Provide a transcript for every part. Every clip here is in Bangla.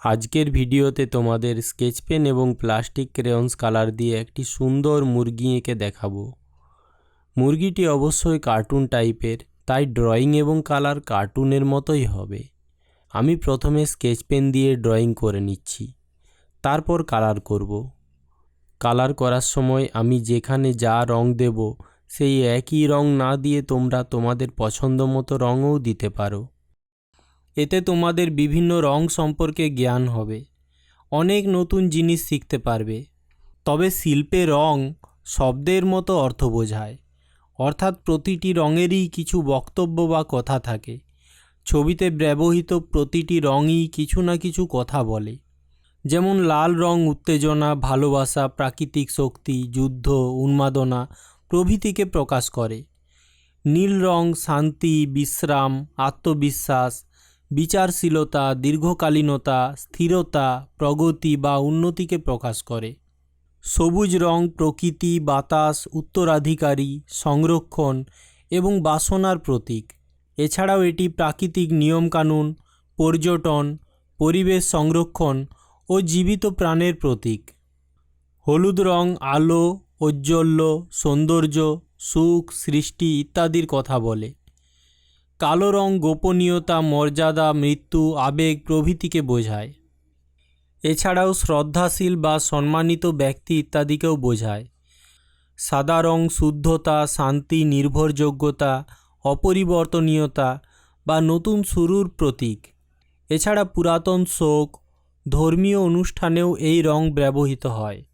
আজকের ভিডিওতে তোমাদের স্কেচ পেন এবং প্লাস্টিক ক্রেয়ন্স কালার দিয়ে একটি সুন্দর মুরগি এঁকে দেখাবো। মুরগিটি অবশ্যই কার্টুন টাইপের, তাই ড্রয়িং এবং কালার কার্টুনের মতোই হবে। আমি প্রথমে স্কেচ পেন দিয়ে ড্রয়িং করে নিচ্ছি, তারপর কালার করব। কালার করার সময় আমি যেখানে যা রং দেব, সেই একই রং না দিয়ে তোমরা তোমাদের পছন্দ মতো রঙও দিতে পারো। এতে তোমাদের বিভিন্ন রং সম্পর্কে জ্ঞান হবে। অনেক নতুন জিনিস শিখতে পারবে। তবে শিল্পে রং শব্দের মতো অর্থ বোঝায়। অর্থাৎ প্রতিটি রঙেরই কিছু বক্তব্য বা কথা থাকে। ছবিতে ব্যবহৃত প্রতিটি রঙই কিছু না কিছু কথা বলে। যেমন লাল রং উত্তেজনা, ভালোবাসা, প্রাকৃতিক শক্তি, যুদ্ধ, উন্মাদনা প্রভৃতিকে প্রকাশ করে। নীল রং শান্তি, বিশ্রাম, আত্মবিশ্বাস বিচারশীলতা, দীর্ঘকালীনতা, স্থিরতা, প্রগতি বা উন্নতিকে প্রকাশ করে। সবুজ রং, প্রকৃতি, বাতাস, উত্তরাধিকারী, সংরক্ষণ এবং বাসনার প্রতীক। এছাড়াও এটি প্রাকৃতিক নিয়মকানুন, পর্যটন, পরিবেশ সংরক্ষণ ও জীবিত প্রাণের প্রতীক। হলুদ রং, আলো, ঔজ্জ্বল্য, সৌন্দর্য, সুখ, সৃষ্টি ইত্যাদির কথা বলে। কালো রং গোপনীয়তা, মর্যাদা, মৃত্যু, আবেগ প্রভৃতিকে বোঝায়। এছাড়াও শ্রদ্ধাশীল বা সম্মানিত ব্যক্তি ইত্যাদিকেও বোঝায়। সাদা রং শুদ্ধতা, শান্তি, নির্ভরযোগ্যতা, অপরিবর্তনীয়তা বা নতুন শুরুর প্রতীক। এছাড়া পুরাতন শোক, ধর্মীয় অনুষ্ঠানেও এই রং ব্যবহৃত হয়।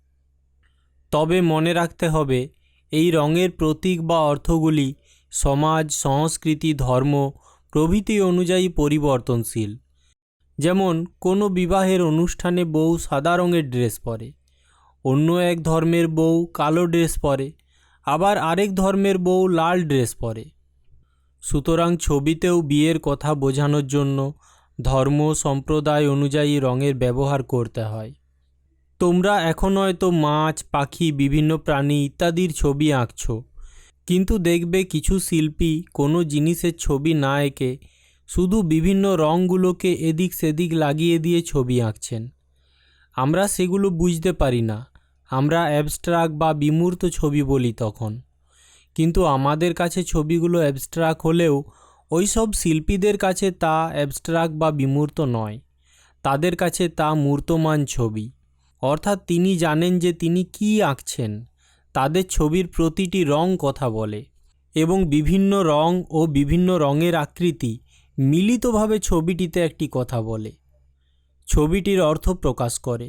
তবে মনে রাখতে হবে, এই রঙের প্রতীক বা অর্থগুলি সমাজ, সংস্কৃতি, ধর্ম প্রভৃতি অনুযায়ী পরিবর্তনশীল। যেমন, কোনো বিবাহের অনুষ্ঠানে বউ সাদা রঙের ড্রেস পরে, অন্য এক ধর্মের বউ কালো ড্রেস পরে, আবার আরেক ধর্মের বউ লাল ড্রেস পরে। সুতরাং ছবিতেও বিয়ের কথা বোঝানোর জন্য ধর্ম, সম্প্রদায় অনুযায়ী রঙের ব্যবহার করতে হয়। তোমরা এখন হয়তো মাছ, পাখি, বিভিন্ন প্রাণী ইত্যাদির ছবি আঁকছো। কিন্তু দেখবে কিছু শিল্পী কোনো জিনিসের ছবি না এঁকে শুধু বিভিন্ন রঙগুলোকে এদিক সেদিক লাগিয়ে দিয়ে ছবি আঁকছেন। আমরা সেগুলো বুঝতে পারি না। আমরা অ্যাবস্ট্রাক্ট বা বিমূর্ত ছবি বলি তখন। কিন্তু আমাদের কাছে ছবিগুলো অ্যাবস্ট্রাক্ট হলেও ওই সব শিল্পীদের কাছে তা অ্যাবস্ট্রাক্ট বা বিমূর্ত নয়। তাদের কাছে তা মূর্তমান ছবি। অর্থাৎ তিনি জানেন যে তিনি কী আঁকছেন। তাদের ছবির প্রতিটি রং কথা বলে এবং বিভিন্ন রং ও বিভিন্ন রঙের আকৃতি মিলিতভাবে ছবিটিতে একটি কথা বলে। ছবিটির অর্থ প্রকাশ করে।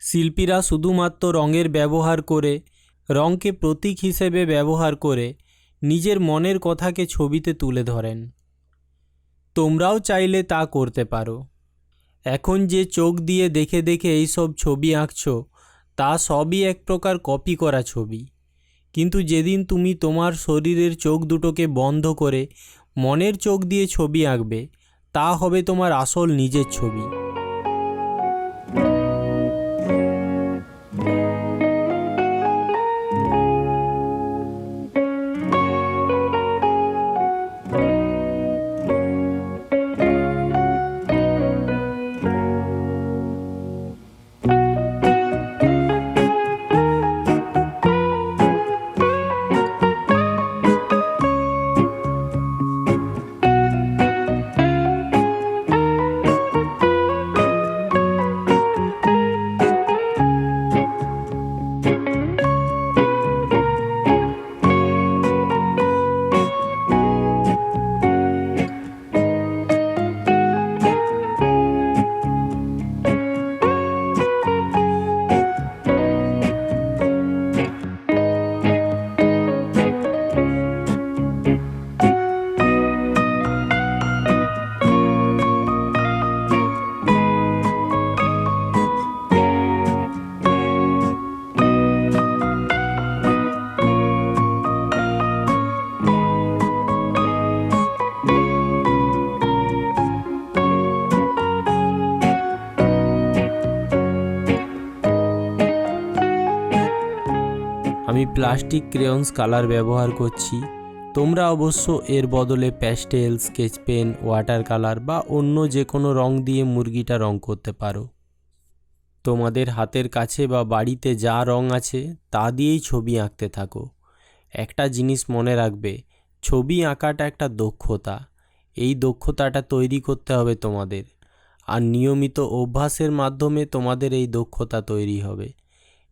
শিল্পীরা শুধুমাত্র রঙের ব্যবহার করে, রঙকে প্রতীক হিসেবে ব্যবহার করে নিজের মনের কথাকে ছবিতে তুলে ধরেন। তোমরাও চাইলে তা করতে পারো। এখন যে চোখ দিয়ে দেখে দেখে এইসব ছবি আঁকছো তা সবই এক প্রকার কপি করা ছবি। কিন্তু যেদিন তুমি তোমার শরীরের চোখ দুটোকে বন্ধ করে মনের চোখ দিয়ে ছবি আঁকবে, তা হবে তোমার আসল নিজের ছবি। আমি প্লাস্টিক ক্রেয়ন্স কালার ব্যবহার করছি। তোমরা অবশ্য এর বদলে pastel sketch pen water colour বা অন্য যে কোনো রং দিয়ে মুরগিটা রং করতে পারো। তোমাদের হাতের কাছে বা বাড়িতে যা রং আছে, তা দিয়েই ছবি আঁকতে থাকো। একটা জিনিস মনে রাখবে, ছবি আঁকাটা একটা দক্ষতা। এই দক্ষতাটা তৈরি করতে হবে তোমাদের। আর নিয়মিত অভ্যাসের মাধ্যমে তোমাদের এই দক্ষতা তৈরি হবে।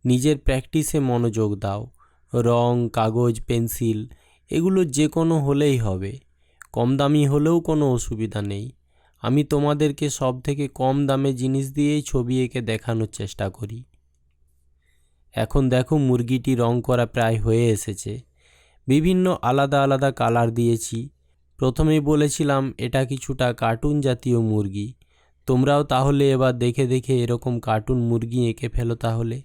নিজের প্র্যাকটিসে মনোযোগ দাও। রং, কাগজ, পেন্সিল, এগুলো যে কোনো হলেই হবে। কম দামি হলেও কোনো অসুবিধা নেই। আমি তোমাদেরকে সব থেকে কম দামে জিনিস দিয়েই ছবি এঁকে দেখানোর চেষ্টা করি। এখন দেখো মুরগিটি রং করা প্রায় হয়ে এসেছে। বিভিন্ন আলাদা আলাদা কালার দিয়েছি। প্রথমেই বলেছিলাম, এটা কিছুটা কার্টুন জাতীয় মুরগি। তোমরাও তাহলে এবার দেখে দেখে এরকম কার্টুন মুরগি এঁকে ফেলো তাহলে।